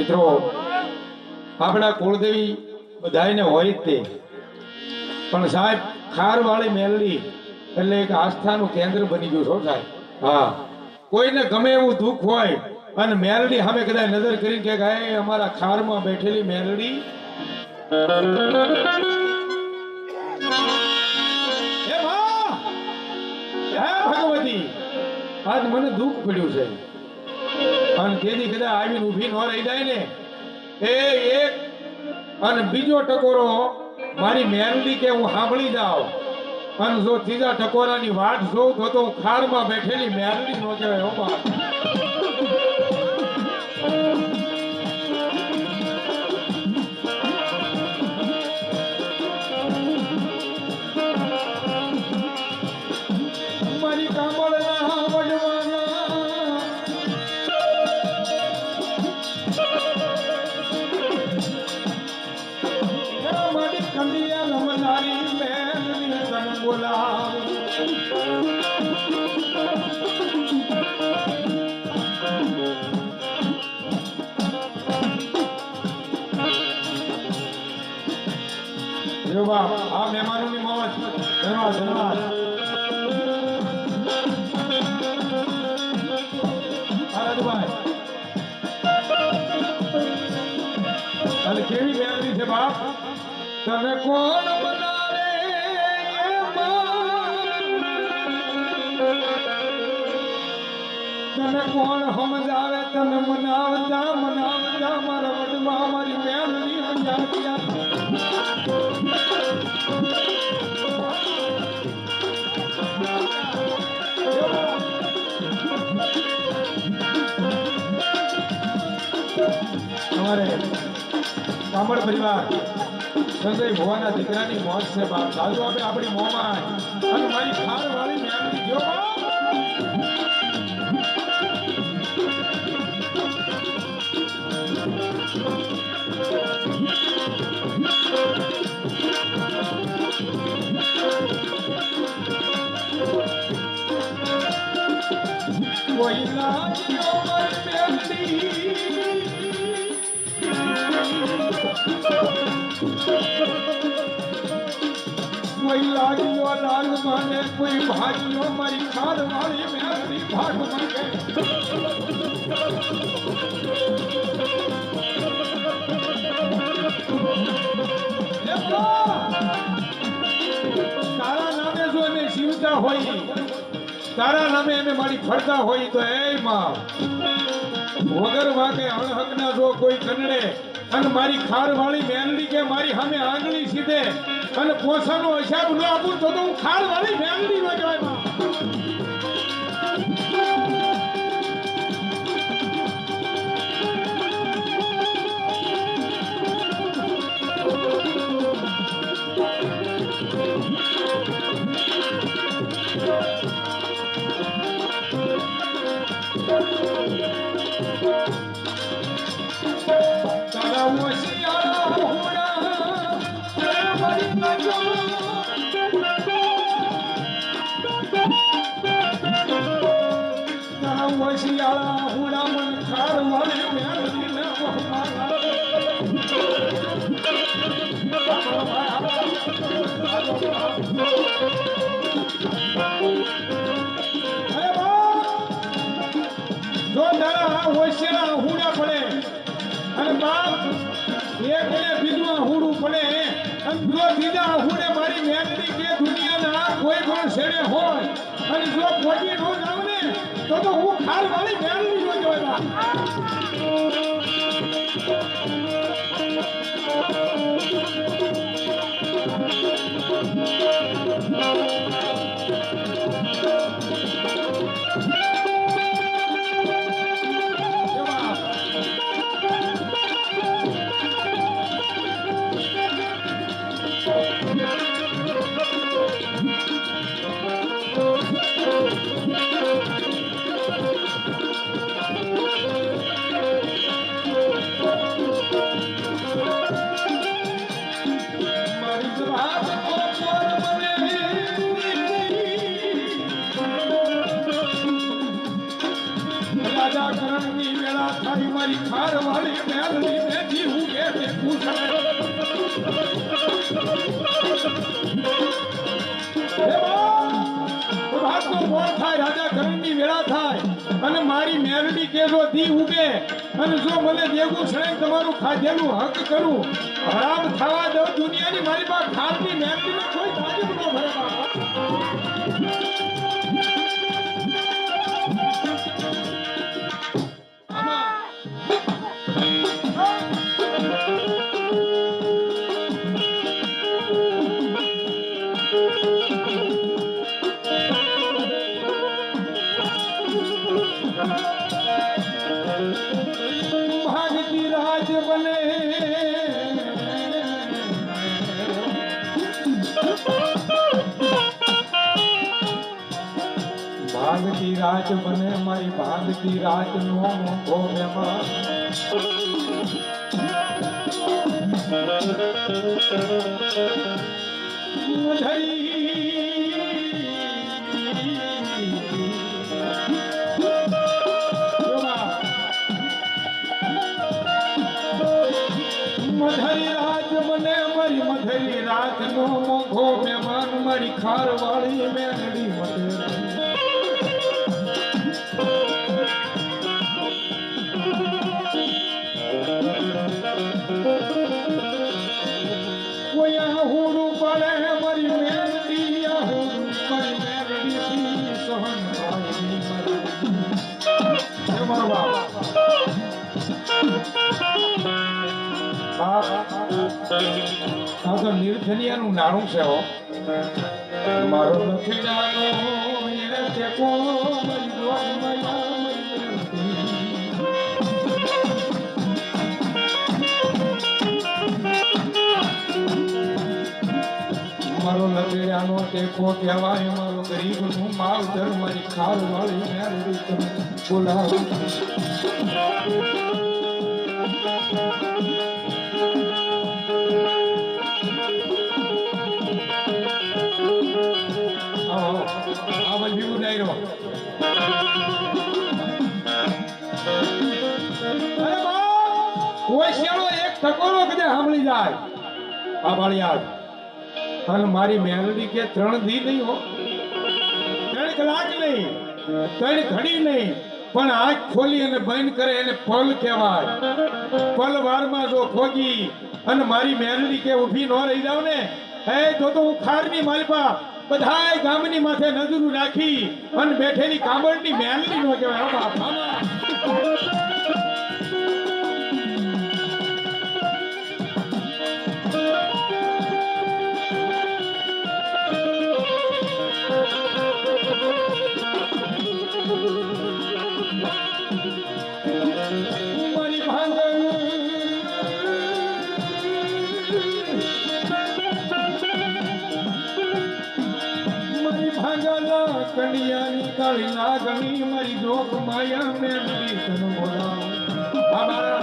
મિત્રો, આપણા કુળદેવી બધાને હોય જ તે. પણ સાહેબ, ખારવાળી મેલડી એટલે એક આસ્થાનું કેન્દ્ર બની ગયું છો સાહેબ. હા. કોઈને ગમે એવું દુઃખ હોય અને મેલડી સામે કદાચ નજર કરીને કે ગાય અમારા ખારમાં બેઠેલી મેલડી. ભગવતી! આજ મને દુઃખ પડ્યું છે. અને તેથી કદાચ આવીને ઊભી ન રહી જાય ને, એ એક અને બીજો ટકોરો મારી મેરડી કે હું સાંભળી જાઉં અને જો ત્રીજા ટકોરાની વાટ જોઉં તો તો હું ખારમાં બેઠેલી મેરડી નો કહેવાય, હો બાપ. બાપ આ મહેમાનોની મોજ ધન્યવાદ ધન્યવાદ. કેવી મેલડી છે બાપ? તને કોણ? તને કોણ સમજાવે, તને મનાવતા મનાવતા મારા વડમાં મારી મેલડી સમજાવ્યા કામળ પરિવાર. સંજય ભવાના દીકરાની મોત છે બાપ. સાજુ આપણે આપણી મોમાં. અને મારી ખાર વાળી મેળવી ગયો કોઈ લાગ્યો મારી મેમરી કોઈ લાગ્યો લાલ માને, કોઈ ભાગ્યો મારી ખાર તારા નામે જો એને જીવતા હોય, તારા નામે એને મારી ફરતા હોય તો એ માં, વગર વાગે અણહકના જો કોઈ કનડે અને મારી ખાર વાળી મેલડી કે મારી સામે આંગળી સીધે. અને પોસાનો હિસાબ ન આપું તો હું ખાર વાળી મેલડી નો કહેવાય તારા ઓશિયાળા હોણા મને ખાર ઓશિયાળા હુડા પડે, અને બાપ એક એને બીજું હુડું પડે, અને જો બીજા હુડે મારી કે દુનિયાના કોઈ પણ છેડે હોય, અને જો પોટી રોજ ને તો તો હું ખાર વાળી મેલડી નો જોઈ મેલડી રાજા કરણની વેળા થાય અને મારી મેલડી કે જો દી ઉગે અને જો મને દેવું શરણ તમારું ખાધેલું હક કરું. હરામ થવા દઉં દુનિયાની મારી પાસે ખારની મેલડીને કોઈ ભાગતી રાજ બને મારી ભાગતી રાજ નો મોભો મેમાં મધરી રાત મને મધરી રાત નો મોઘો મહેમાન મારી ખારવાળી મેલડી મધે આ તો નિર્જનિયાનું નાણું છે હો. મારો લખીડાનો મારી લગેડાનો ટેકો કહેવાય, મારો ગરીબનું માવતર મારી ખાર વાળી મેળવી તમે સાંભળી જાય. આ બાળિયાદ અને મારી મેલડી કે ત્રણ દી નહીં હો. ત્રણ કલાક નહીં, ત્રણ ઘડી નહીં, પણ આંખ ખોલી અને બંધ કરે એને પલ કહેવાય. પલ વારમાં જો ખોગી અને મારી મેલડી કે ઊભી ન રહી જાવ ને, હે તો તો હું ખારની માલપા, બધાય ગામની માથે નજરું રાખી અને બેઠેલી કામડની મેલડી નો કહેવાય. બાપ. કડિયાની કાળી નાગણી મારી જોગ માયા મેલડી તન બોલાવ આ મારા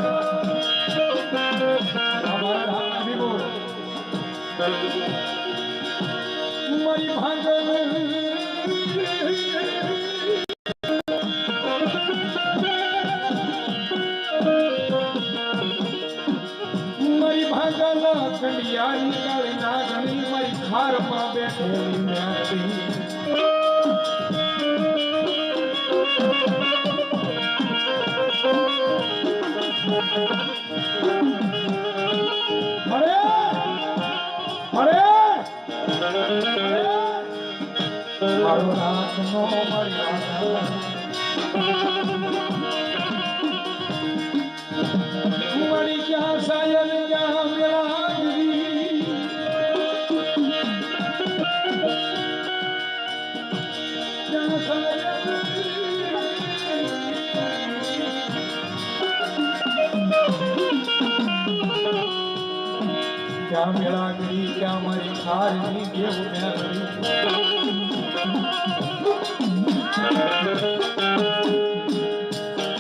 આ મારા હાથના ભીગો. મારી ભાંગલ મારી ભાગલ કંડિયાની કાળી નાગણી મારી ખારમાં બેઠેલી મારો નાથનો મર્યાદા મારી ક્યાં સાયલ ક્યાં મેળાગરી ક્યાં ક્યાં મેળાગરી ક્યાં મારી ખારની દેવ મેળવી Thank you.